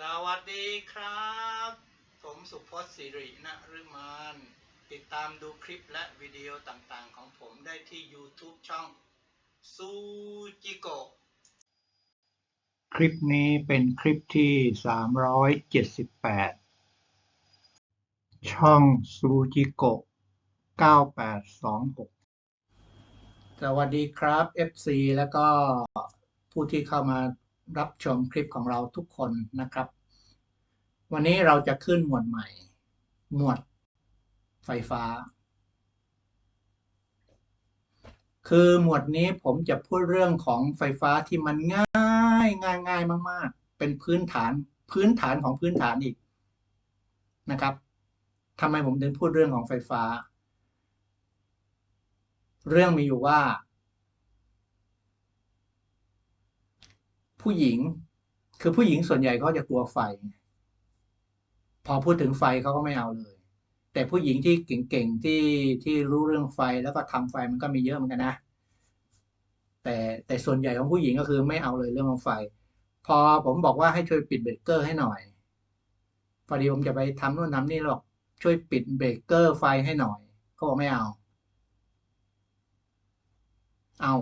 สวัสดีครับ ผมสุพจน์สิรินฤมานติดตามดูคลิปและวิดีโอต่างๆ ของผมได้ที่ YouTube ช่องซูจิโกะคลิปนี้เป็นคลิปที่ 378 ช่องซูจิโกะ9826 สวัสดีครับ FC แล้วก็ผู้ที่เข้ามา รับชมคลิปของเราทุกคนนะครับ วันนี้เราจะขึ้นหมวดใหม่ หมวดไฟฟ้า คือหมวดนี้ผมจะพูดเรื่องของไฟฟ้าที่มันง่ายง่ายง่ายมาก ๆ เป็นพื้นฐานพื้นฐานของพื้นฐานอีกนะครับทำไมผมถึงพูดเรื่องของไฟฟ้า เรื่องมีอยู่ว่า ผู้หญิง คือผู้หญิงส่วนใหญ่เขาจะกลัวไฟ พอพูดถึงไฟเขาก็ไม่เอาเลย แต่ผู้หญิงที่เก่งๆที่ที่รู้เรื่องไฟแล้วก็ทำไฟมันก็มีเยอะเหมือนกันนะ แต่แต่ส่วนใหญ่ของผู้หญิงก็คือไม่เอาเลยเรื่องของไฟ พอผมบอกว่าให้ช่วยปิดเบรกเกอร์ให้หน่อยพอดีผมจะไปทำนู่นทำนี่หรอกช่วยปิดเบรกเกอร์ไฟให้หน่อยเขาบอกไม่เอา เอา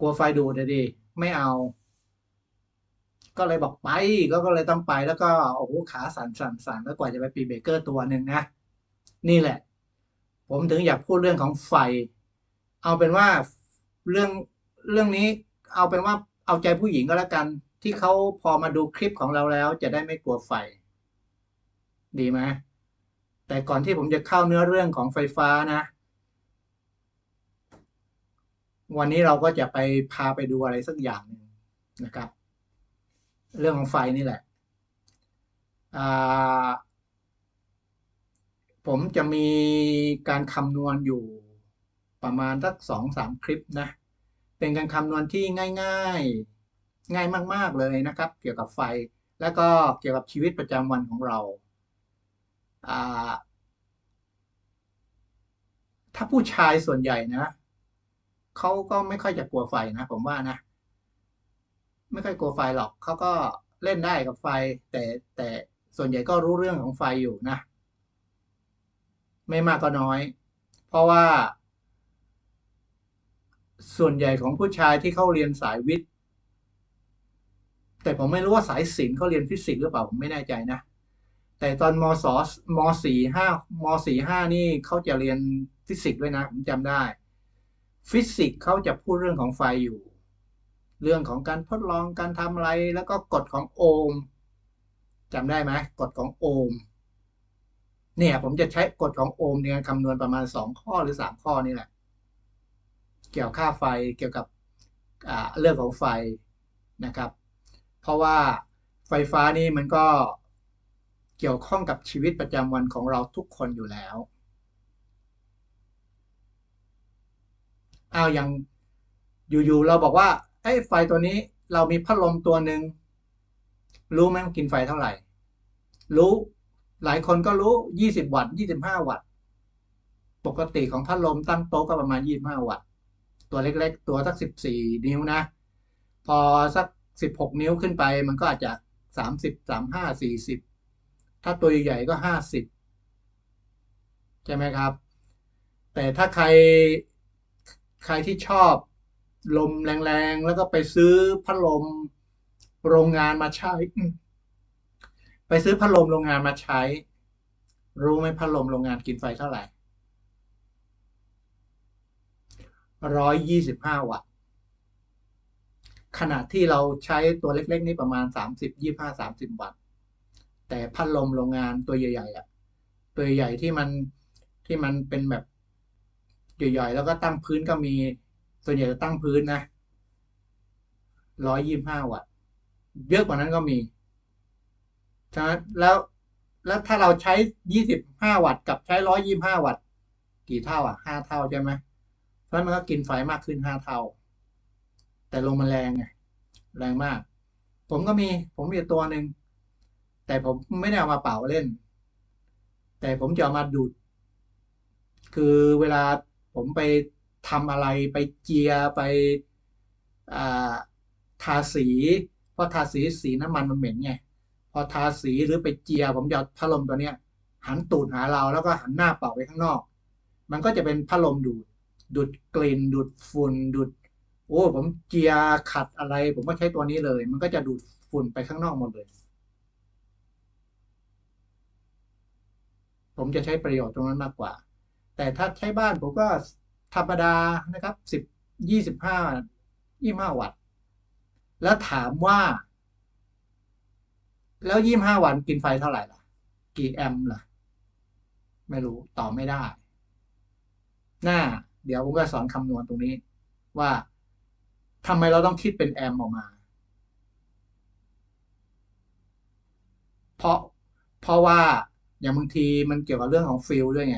กลัวไฟดูดดิไม่เอา ก็เลยบอกไปก็ก็เลยต้องไปแล้วก็โอ้โหขาสั่นสั่นสั่นแล้วกว่าจะไปปีเบเกอร์ตัวหนึ่งนะ นี่แหละ ผมถึงอยากพูดเรื่องของไฟ เอาเป็นว่าเรื่องเรื่องนี้เอาเป็นว่าเอาใจผู้หญิงก็แล้วกัน ที่เขาพอมาดูคลิปของเราแล้ว จะได้ไม่กลัวไฟ ดีไหมแต่ก่อนที่ผมจะเข้าเนื้อเรื่องของไฟฟ้านะ วันนี้เราก็จะไปพาไปดูอะไรสักอย่างหนึ่งนะครับ เรื่องของไฟนี่แหละ ผมจะมีการคำนวณอยู่ประมาณสักสองสามคลิปนะ เป็นการคำนวณที่ง่ายๆ ง่ายมากๆเลยนะครับ เกี่ยวกับไฟแล้วก็เกี่ยวกับชีวิตประจำวันของเรา ถ้าผู้ชายส่วนใหญ่นะ เขาก็ไม่ค่อยจะกลัวไฟนะผมว่านะ ไม่ค่อยกลัวไฟหรอกเขาก็เล่นได้กับไฟ แต่แต่ส่วนใหญ่ก็รู้เรื่องของไฟอยู่นะ ไม่มากก็น้อย เพราะว่า ส่วนใหญ่ของผู้ชายที่เขาเรียนสายวิทย์ แต่ผมไม่รู้ว่าสายศิลป์เขาเรียนฟิสิกส์หรือเปล่าผมไม่แน่ใจนะแต่ตอนมศมสี่ห้ามสี่ห้านี่เขาจะเรียนฟิสิกส์ด้วยนะผมจำได้ ฟิสิกส์เขาจะพูดเรื่องของไฟอยู่ เรื่องของการทดลองการทำอะไรแล้วก็กฎของโอห์มจำได้ไหมกฎของโอห์มเนี่ยผมจะใช้กฎของโอห์มในการคำนวณประมาณสองข้อหรือสามข้อนี่แหละ เกี่ยวค่าไฟเกี่ยวกับเรื่องของไฟนะครับ เพราะว่าไฟฟ้านี่มันก็เกี่ยวข้องกับชีวิตประจำวันของเราทุกคนอยู่แล้ว อาอย่างอยู่ๆเราบอกว่าไอ้ไฟตัวนี้เรามีพัดลมตัวหนึ่งรู้ไหมมันกินไฟเท่าไหร่ รู้หลายคนก็รู้ยี่สิบวัตต์ยี่สิบห้าวัตต์ ปกติของพัดลมตั้งโต๊ะก็ประมาณยี่สิบห้าวัตต์ ตัวเล็กๆ ตัวสักสิบสี่นิ้วนะ พอสักสิบหกนิ้วขึ้นไปมันก็อาจจะสามสิบสามห้าสี่สิบถ้าตัวใหญ่ก็ห้าสิบใช่ไหมครับ แต่ถ้าใคร ใครที่ชอบลมแรงๆ แล้วก็ไปซื้อพัดลมโรงงานมาใช้ ไปซื้อพัดลมโรงงานมาใช้ รู้ไหมพัดลมโรงงานกินไฟเท่าไหร่ร้อยยี่สิบห้าวัตต์ ขณะที่เราใช้ตัวเล็กๆ นี่ประมาณสามสิบยี่ห้าสามสิบวัตต์ แต่พัดลมโรงงานตัวใหญ่ๆอะ ตัวใหญ่ที่มันที่มันเป็นแบบ ใหญ่ๆแล้วก็ตั้งพื้นก็มีส่วนใหญ่จะตั้งพื้นนะร้อยยี่ห้าวัตต์เยอะกว่านั้นก็มีใช่ไหมแล้วแล้วถ้าเราใช้ยี่สิบห้าวัตต์กับใช้ร้อยยี่ห้าวัตต์กี่เท่าอะห้าเท่าใช่ไหมเพราะมันก็กินไฟมากขึ้นห้าเท่า แต่ลงมันแรงไงแรงมาก ผมก็มีผมมีตัวหนึ่งแต่ผมไม่ได้เอามาเป่าเล่น แต่ผมจะเอามาดูด คือเวลา ผมไปทำอะไรไปเจียไปทาสี เพราะทาสีสีน้ำมันมันเหม็นไง พอทาสีหรือไปเจีย ผมจะเอาพัดลมตัวเนี้ย หันตูดหาเราแล้วก็หันหน้าเป่าไปข้างนอก มันก็จะเป็นพัดลมดูดดูดกลิ่นดูดฝุ่นดูดโอ้ผมเจียขัดอะไร ผมก็ใช้ตัวนี้เลย มันก็จะดูดฝุ่นไปข้างนอกหมดเลย ผมจะใช้ประโยชน์ตรงนั้นมากกว่า แต่ถ้าใช้บ้านผมก็ธรรมดานะครับสิบยี่สิบห้ายี่ห้าวัตต์ แล้วถามว่า แล้วยี่ห้าวันกินไฟเท่าไหร่ล่ะ กี่แอมป์ล่ะ ไม่รู้ตอบไม่ได้ หน้า เดี๋ยวผมก็สอนคำนวณตรงนี้ ว่าทำไมเราต้องคิดเป็นแอมป์ออกมา เพราะเพราะว่าอย่างบางทีมันเกี่ยวกับเรื่องของฟิลด้วยไง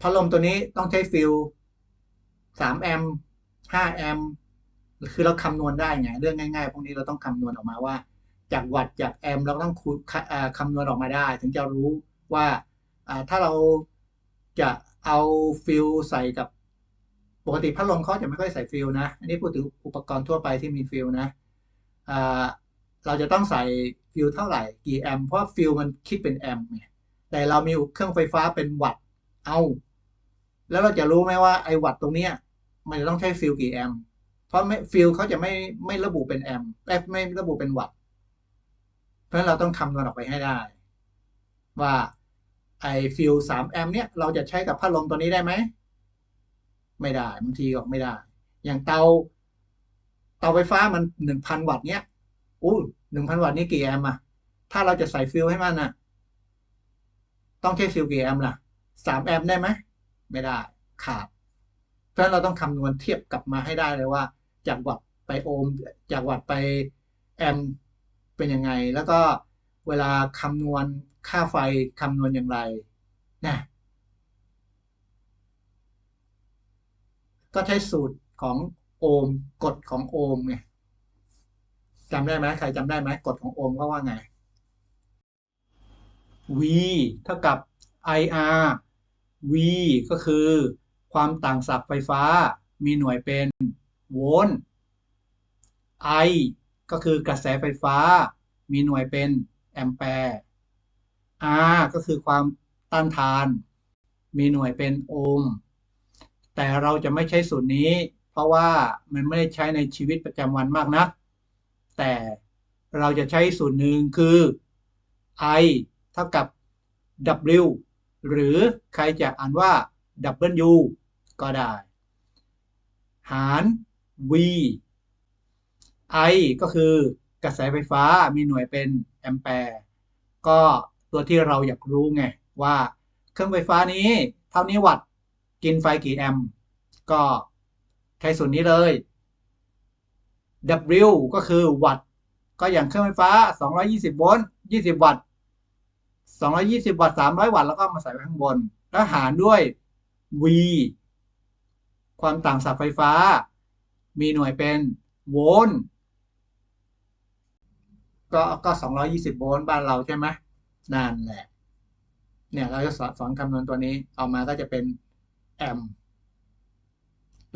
พัดลมตัวนี้ต้องใช้ฟิลสามแอมป์ห้าแอมป์คือเราคำนวณได้ไงเรื่องง่ายๆ พวกนี้เราต้องคำนวณออกมาว่า จากวัตต์จากแอมป์เราต้องคูณคำนวณออกมาได้ ถึงจะรู้ว่าถ้าเราจะเอาฟิลใส่กับปกติพัดลมเขาจะไม่ค่อยใส่ฟิลนะ อันนี้พูดถึงอุปกรณ์ทั่วไปที่มีฟิลนะเราจะต้องใส่ฟิลเท่าไหร่กี่แอมป์เพราะฟิลมันคิดเป็นแอมป์ไงแต่เรามีเครื่องไฟฟ้าเป็นวัตต์เอา แล้วเราจะรู้ไหมว่าไอ้วัตตรงเนี้ยมันจะต้องใช้ฟิลกี่แอม เพราะไม่ฟิลเขาจะไม่ไม่ระบุเป็นแอมป์ไม่ระบุเป็นวัตเพราะฉะนั้นเราต้องคำนวณออกไปให้ได้ ว่าไอ้ฟิลสามแอมเนี้ยเราจะใช้กับพัดลมตัวนี้ได้ไหม ไม่ได้บางทีก็ไม่ได้ อย่างเตา เตาไฟฟ้ามันหนึ่งพันวัตต์เนี้ยอู้หนึ่งพันวัตต์นี่กี่แอมอะถ้าเราจะใส่ฟิลให้มันอะต้องใช้ฟิลกี่แอมล่ะสามแอมได้ไหม ไม่ได้ขาดเพราะฉะนั้นเราต้องคำนวณเทียบกลับมาให้ได้เลยว่า จากวัตไปโอห์มจากวัตไปแอมป์เป็นยังไง แล้วก็เวลาคำนวณค่าไฟคำนวณอย่างไรนะก็ใช้สูตรของโอห์มกฎของโอห์มไงจำได้ไหมใครจำได้ไหมกฎของโอห์มก็ว่าไง V เท่ากับ IR V ก็คือความต่างศักย์ไฟฟ้ามีหน่วยเป็นโวลต์ I ก็คือกระแสไฟฟ้า มีหน่วยเป็นแอมแปร์ R ก็คือความต้านทาน มีหน่วยเป็นโอห์ม แต่เราจะไม่ใช้สูตรนี้ เพราะว่ามันไม่ได้ใช้ในชีวิตประจำวันมากนะัก แต่เราจะใช้สูตรหนึ่งคือ I เท่ากับ W หรือใครจะอ่านว่า W ก็ได้ หาร V I ก็คือกระแสไฟฟ้ามีหน่วยเป็นแอมแปร์ ก็ตัวที่เราอยากรู้ไง ว่าเครื่องไฟฟ้านี้เท่านี้วัตต์กินไฟกี่แอมก็ใช้ส่วนนี้เลย W ก็คือวัตต์ก็อย่างเครื่องไฟฟ้า 220 โวลต์ 20 วัตต์ 220 วัตต์ 300 วัตต์ แล้วก็มาใส่ไว้ข้างบน แล้วหารด้วย V ความต่างศักย์ไฟฟ้า มีหน่วยเป็นโวลต์ก็ก็ 220 โวลต์บ้านเราใช่ไหมนั่นแหละ เนี่ยเราจะสอนคำนวณตัวนี้ออกมาก็จะเป็นแอม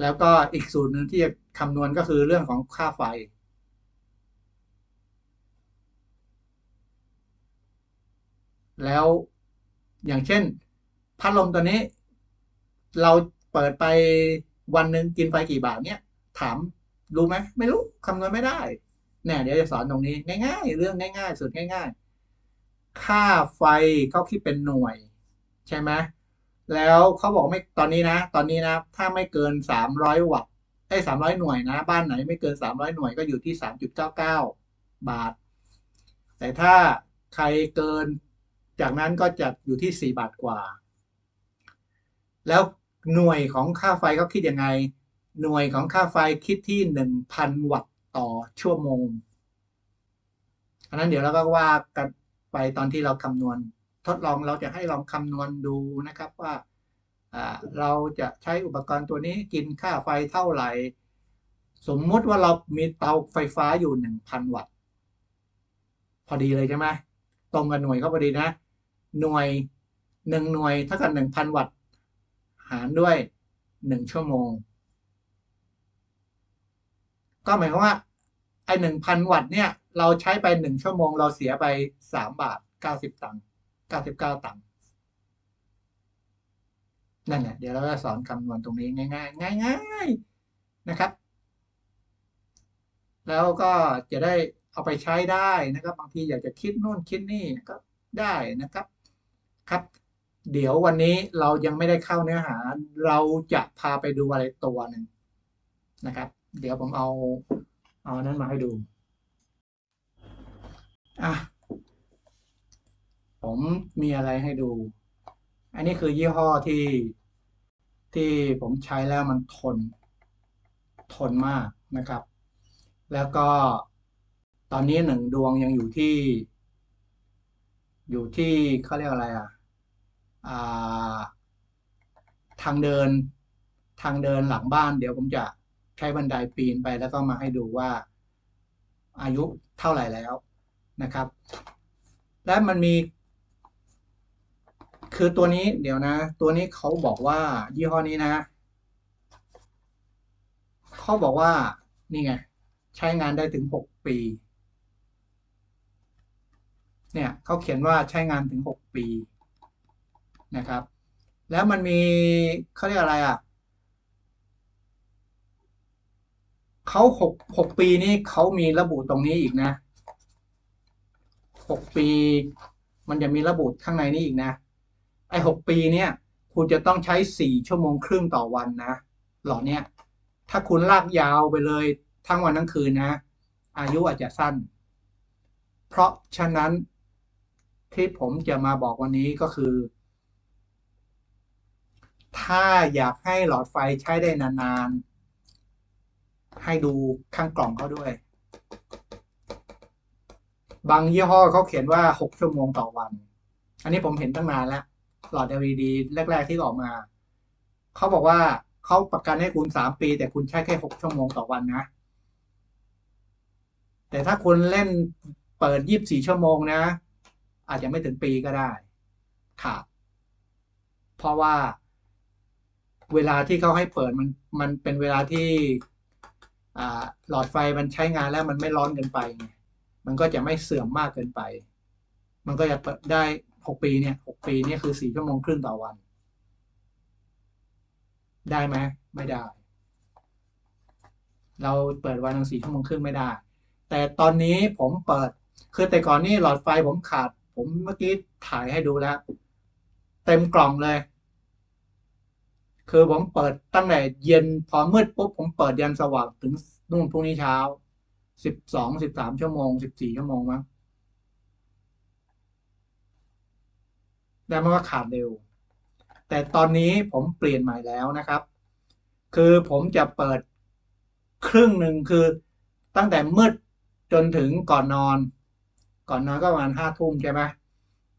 แล้วก็อีกสูตรหนึ่งที่จะคำนวณก็คือเรื่องของค่าไฟ แล้วอย่างเช่น พัดลมตัวนี้ เราเปิดไปวันหนึ่งกินไฟกี่บาทเนี่ยถามรู้ไหมไม่รู้คำนวณไม่ได้เนี่ยเดี๋ยวจะสอนตรงนี้ง่ายๆ เรื่องง่ายๆ สุดง่าย ๆ ค่าไฟเขาคิดเป็นหน่วย ใช่ไหมแล้วเขาบอกไม่ตอนนี้นะ ตอนนี้นะ ถ้าไม่เกินสามร้อยวัตต์ไอ้สามร้อยหน่วยนะ บ้านไหนไม่เกินสามร้อยหน่วยก็อยู่ที่สามจุดเก้าเก้าบาท แต่ถ้าใครเกิน จากนั้นก็จะอยู่ที่สี่บาทกว่า แล้วหน่วยของค่าไฟเขาคิดยังไง หน่วยของค่าไฟคิดที่หนึ่งพันวัตต์ต่อชั่วโมง อันนั้นเดี๋ยวเราก็ว่ากันไปตอนที่เราคำนวณ ทดลองเราจะให้ลองคำนวณดูนะครับว่าเราจะใช้อุปกรณ์ตัวนี้กินค่าไฟเท่าไหร่ สมมุติว่าเรามีเตาไฟฟ้าอยู่หนึ่งพันวัตต์ พอดีเลยใช่ไหมตรงกับหน่วยก็พอดีนะ หน่วยหนึ่งหน่วยเท่ากับหนึ่งพันวัตต์หารด้วยหนึ่งชั่วโมง ก็หมายความว่าไอหนึ่งพันวัตต์เนี่ย เราใช้ไปหนึ่งชั่วโมง เราเสียไปสามบาทเก้าสิบตังค์เก้าสิบเก้าตังค์นั่นแหละเดี๋ยวเราจะสอนคำนวณตรงนี้ง่ายๆง่ายๆนะครับ แล้วก็จะได้เอาไปใช้ได้นะครับ บางทีอยากจะคิดโน่นคิดนี่ก็ได้นะครับ ครับ เดี๋ยววันนี้เรายังไม่ได้เข้าเนื้อหา เราจะพาไปดูอะไรตัวหนึ่งนะครับ เดี๋ยวผมเอาเอานั้นมาให้ดูอะผมมีอะไรให้ดู อันนี้คือยี่ห้อที่ที่ผมใช้แล้วมันทน ทนมากนะครับ แล้วก็ตอนนี้หนึ่งดวงยังอยู่ที่ อยู่ที่เขาเรียกอะไรอะอ่า ทางเดินทางเดินหลังบ้านเดี๋ยวผมจะใช้บันไดปีนไปแล้วก็มาให้ดูว่าอายุเท่าไหร่แล้วนะครับ และมันมี คือตัวนี้เดี๋ยวนะ ตัวนี้เขาบอกว่ายี่ห้อนี้นะเขาบอกว่านี่ไง ใช้งานได้ถึงหกปี เนี่ยเขาเขียนว่าใช้งานถึงหกปี นะครับ แล้วมันมีเขาเรียกอะไรอะเขาหกหกปีนี้เขามีระบุตรงนี้อีกนะหกปี มันจะมีระบุข้างในนี้อีกนะ ไอ้หกปีเนี่ย คุณจะต้องใช้สี่ชั่วโมงครึ่งต่อวันนะหลอเนี่ยถ้าคุณลากยาวไปเลยทั้งวันทั้งคืนนะ อายุอาจจะสั้น เพราะฉะนั้นที่ผมจะมาบอกวันนี้ก็คือ ถ้าอยากให้หลอดไฟใช้ได้นานๆ ให้ดูข้างกล่องเขาด้วย บางยี่ห้อเขาเขียนว่าหกชั่วโมงต่อวัน อันนี้ผมเห็นตั้งนานแล้ว หลอด LED แรก ๆ ที่ออกมา เขาบอกว่าเขาประกันให้คุณสามปี แต่คุณใช้แค่หกชั่วโมงต่อวันนะ แต่ถ้าคุณเล่นเปิดยี่บสี่ชั่วโมงนะ อาจจะไม่ถึงปีก็ได้ขาดเพราะว่า เวลาที่เขาให้เปิดมันมันเป็นเวลาที่หลอดไฟมันใช้งานแล้วมันไม่ร้อนเกินไปไงมันก็จะไม่เสื่อมมากเกินไป มันก็จะเปิดได้หกปีเนี่ยหกปีเนี่ยคือสี่ชั่วโมงครึ่งต่อวัน ได้ไหมไม่ได้ เราเปิดวันหนึ่งสี่ชั่วโมงครึ่งไม่ได้ แต่ตอนนี้ผมเปิดคือแต่ก่อนนี่หลอดไฟผมขาด ผมเมื่อกี้ถ่ายให้ดูแล้ว เต็มกล่องเลย คือผมเปิดตั้งแต่เย็นพอมืดปุ๊บผมเปิดยันสว่างถึงนู่นพรุ่งนี้เช้าสิบสองสิบสามชั่วโมงสิบสี่ชั่วโมงมั้งแล้มันก็ขาดเร็ว แต่ตอนนี้ผมเปลี่ยนใหม่แล้วนะครับ คือผมจะเปิดครึ่งหนึ่งคือตั้งแต่มืดจนถึงก่อนนอน ก่อนนอนก็ประมาณห้าทุ่มใช่ไหม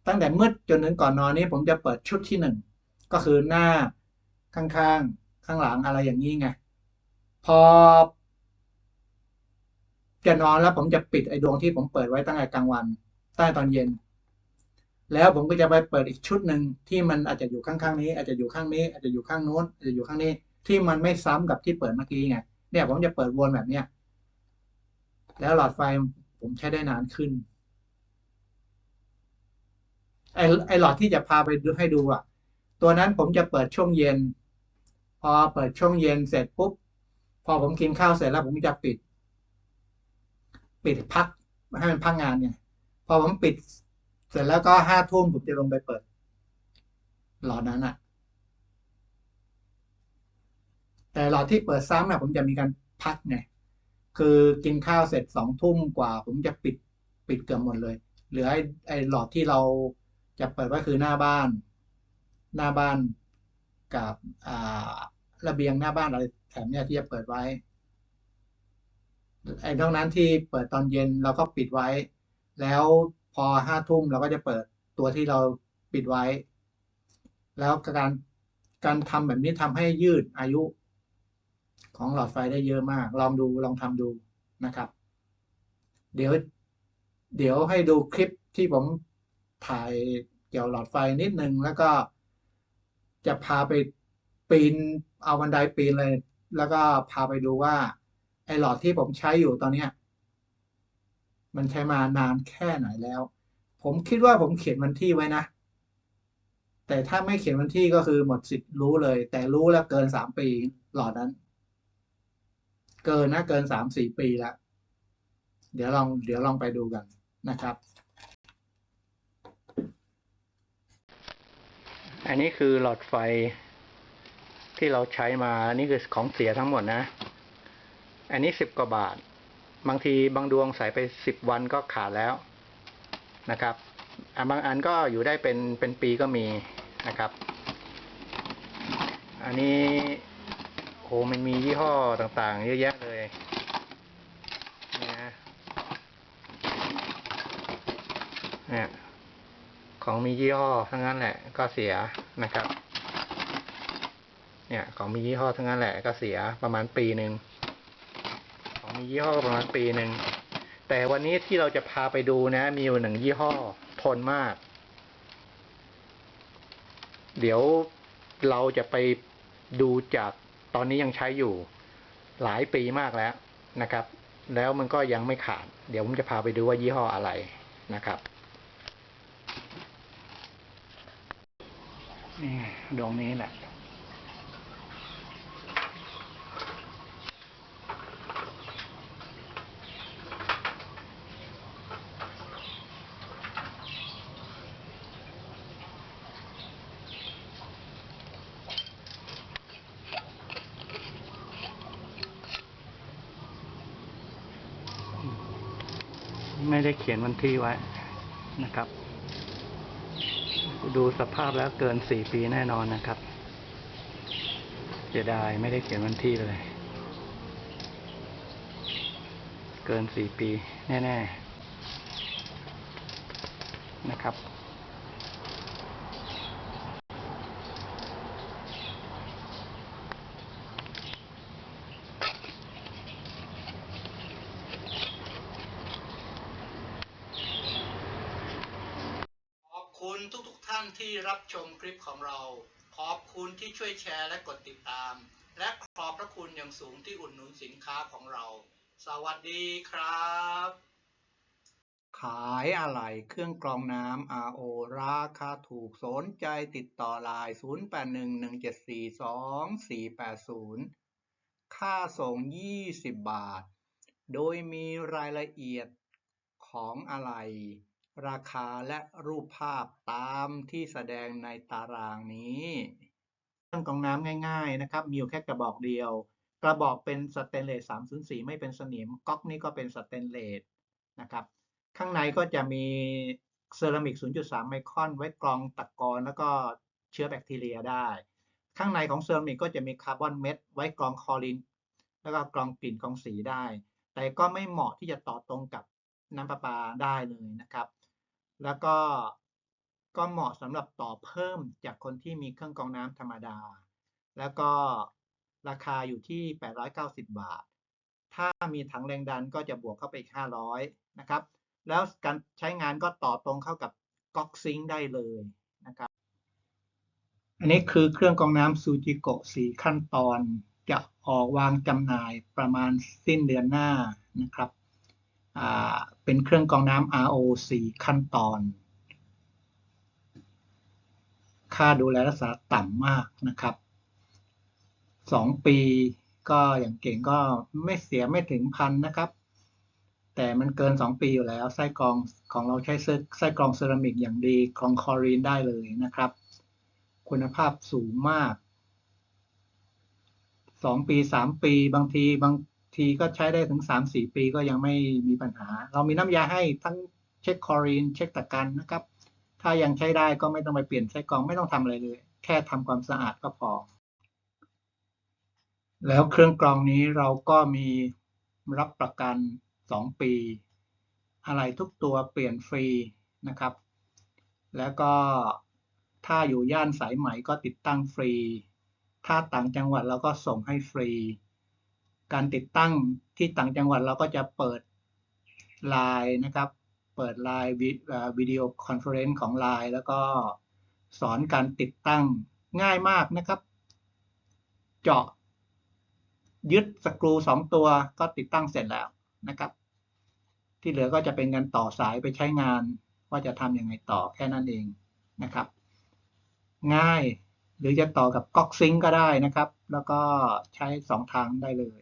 ตั้งแต่มืดจนถึงก่อนนอนนี้ผมจะเปิดชุดที่หนึ่งก็คือหน้า ข้างๆข้างหลังอะไรอย่างนี้ไง พอ จะนอนแล้วผมจะปิดไอ้ดวงที่ผมเปิดไว้ตั้งแต่กลางวันใต้ตอนเย็น แล้วผมก็จะไปเปิดอีกชุดหนึ่งที่มันอาจจะอยู่ข้างๆนี้ อาจจะอยู่ข้างนี้ อาจจะอยู่ข้างโน้นอาจจะอยู่ข้างนี้ ที่มันไม่ซ้ำกับที่เปิดเมื่อกี้ไงเนี่ยผมจะเปิดวนแบบเนี้ยแล้วหลอดไฟผมใช้ได้นานขึ้นไอไอหลอดที่จะพาไปดูให้ดูอะ ตัวนั้นผมจะเปิดช่วงเย็น พอเปิดช่วงเย็นเสร็จปุ๊บ พอผมกินข้าวเสร็จแล้วผมจะปิด ปิดพักให้มันพักงานเนี่ย พอผมปิด เสร็จแล้วก็ห้าทุ่มผมจะลงไปเปิด หลอดนั้นอะแต่หลอดที่เปิดซ้ำเนี่ยผมจะมีการพักไงคือกินข้าวเสร็จสองทุ่มกว่า ผมจะปิดปิดเกือบหมดเลย เหลือไอ้ไอ้หลอดที่เราจะเปิดก็คือหน้าบ้าน หน้าบ้าน กับระเบียงหน้าบ้านอะไรแถมเนี่ยที่จะเปิดไว้ไอ้นอกนั้นที่เปิดตอนเย็นเราก็ปิดไว้ แล้วพอห้าทุ่มเราก็จะเปิดตัวที่เราปิดไว้ แล้วการการทำแบบนี้ทำให้ยืดอายุของหลอดไฟได้เยอะมาก ลองดูลองทำดูนะครับ เดี๋ยว เดี๋ยวให้ดูคลิปที่ผมถ่ายเกี่ยวหลอดไฟนิดนึงแล้วก็ จะพาไปปีนเอาบันไดปีนเลย แล้วก็พาไปดูว่า ไอหลอดที่ผมใช้อยู่ตอนเนี้ยมันใช้มานานแค่ไหนแล้ว ผมคิดว่าผมเขียนวันที่ไว้นะ แต่ถ้าไม่เขียนวันที่ก็คือหมดสิทธิ์รู้เลย แต่รู้แล้วเกินสามปีหลอดนั้น เกินนะเกินสามสี่ปีแล้ว เดี๋ยวลองเดี๋ยวลองไปดูกันนะครับ อันนี้คือหลอดไฟที่เราใช้มานี่คือของเสียทั้งหมดนะ อันนี้สิบกว่าบาท บางทีบางดวงใส่ไปสิบวันก็ขาดแล้วนะครับอะบางอันก็อยู่ได้เป็นเป็นปีก็มีนะครับ อันนี้โอ้มันมียี่ห้อต่างๆ เยอะแยะเลยนี่นะเนี่ย ของมียี่ห้อทั้งนั้นแหละ ก็เสียนะครับ เนี่ย ของมียี่ห้อทั้งนั้นแหละก็เสียประมาณปีหนึ่งของมียี่ห้อก็ประมาณปีหนึ่งแต่วันนี้ที่เราจะพาไปดูนะ มีอยู่หนึ่งยี่ห้อทนมาก เดี๋ยวเราจะไปดูจากตอนนี้ยังใช้อยู่หลายปีมากแล้วนะครับ แล้วมันก็ยังไม่ขาด เดี๋ยวผมจะพาไปดูว่ายี่ห้ออะไรนะครับ นี่ไงดวงนี้แหละไม่ได้เขียนวันที่ไว้นะครับ ดูสภาพแล้วเกินสี่ปีแน่นอนนะครับ เสียดายไม่ได้เขียนวันที่เลย เกินสี่ปีแน่ ๆ นะครับ ขอบคุณทุกๆทท่านที่รับชมคลิปของเรา ขอบคุณที่ช่วยแชร์และกดติดตาม และขอบพระคุณอย่างสูงที่อุดหนุนสินค้าของเรา สวัสดีครับ ขายอะไหล่เครื่องกรองน้ำ RO ราคาถูกสนใจติดต่อไลน์0811742480 ค่าส่ง 20 บาท โดยมีรายละเอียดของอะไหล่ ราคาและรูปภาพตามที่แสดงในตารางนี้เครื่องกรองน้ำง่าย ๆ นะครับ มีอยู่แค่กระบอกเดียว กระบอกเป็นสเตนเลส304 ไม่เป็นสนิมก๊อกนี่ก็เป็นสเตนเลสนะครับ ข้างในก็จะมีเซรามิก 0.3 ไมครอนไว้กรองตะกอนแล้วก็เชื้อแบคทีเรียได้ ข้างในของเซรามิกก็จะมีคาร์บอนเม็ดไว้กรองคลอริน แล้วก็กรองกลิ่นกรองสีได้ แต่ก็ไม่เหมาะที่จะต่อตรงกับน้ำประปาได้เลยนะครับ แล้วก็ก็เหมาะสำหรับต่อเพิ่มจากคนที่มีเครื่องกรองน้ำธรรมดา แล้วก็ราคาอยู่ที่ 890 บาท ถ้ามีถังแรงดันก็จะบวกเข้าไปอีก 500 นะครับ แล้วการใช้งานก็ต่อตรงเข้ากับก๊อกซิงได้เลยนะครับ อันนี้คือเครื่องกรองน้ำซูจิโกะสีขั้นตอนจะออกวางจำหน่ายประมาณสิ้นเดือนหน้านะครับ เป็นเครื่องกรองน้ำ RO สี่ขั้นตอน ค่าดูแลรักษาต่ำมากนะครับสองปีก็อย่างเก่งก็ไม่เสียไม่ถึงพันนะครับ แต่มันเกินสองปีอยู่แล้ว ไส้กรองของเราใช้ไส้กรองเซรามิกอย่างดีกรองคลอรีนได้เลยนะครับ คุณภาพสูงมากสองปีสามปีบางทีบาง ทีก็ใช้ได้ถึงสามสี่ปีก็ยังไม่มีปัญหา เรามีน้ำยาให้ทั้งเช็คคอรีน เช็คตะกันนะครับ ถ้ายังใช้ได้ก็ไม่ต้องไปเปลี่ยนไส้กรองไม่ต้องทำอะไรเลย แค่ทำความสะอาดก็พอ แล้วเครื่องกรองนี้เราก็มีรับประกันสองปี อะไรทุกตัวเปลี่ยนฟรีนะครับ แล้วก็ถ้าอยู่ย่านสายไหมก็ติดตั้งฟรี ถ้าต่างจังหวัดเราก็ส่งให้ฟรี การติดตั้งที่ต่างจังหวัดเราก็จะเปิดไลน์นะครับ เปิดไลน์วิดีโอคอนเฟอเรนซ์ของไลน์แล้วก็สอนการติดตั้งง่ายมากนะครับ เจาะ ยึดสกรูสองตัวก็ติดตั้งเสร็จแล้วนะครับ ที่เหลือก็จะเป็นการต่อสายไปใช้งาน ว่าจะทำยังไงต่อแค่นั้นเองนะครับ ง่ายหรือจะต่อกับก๊อกซิงก็ได้นะครับ แล้วก็ใช้สองทางได้เลย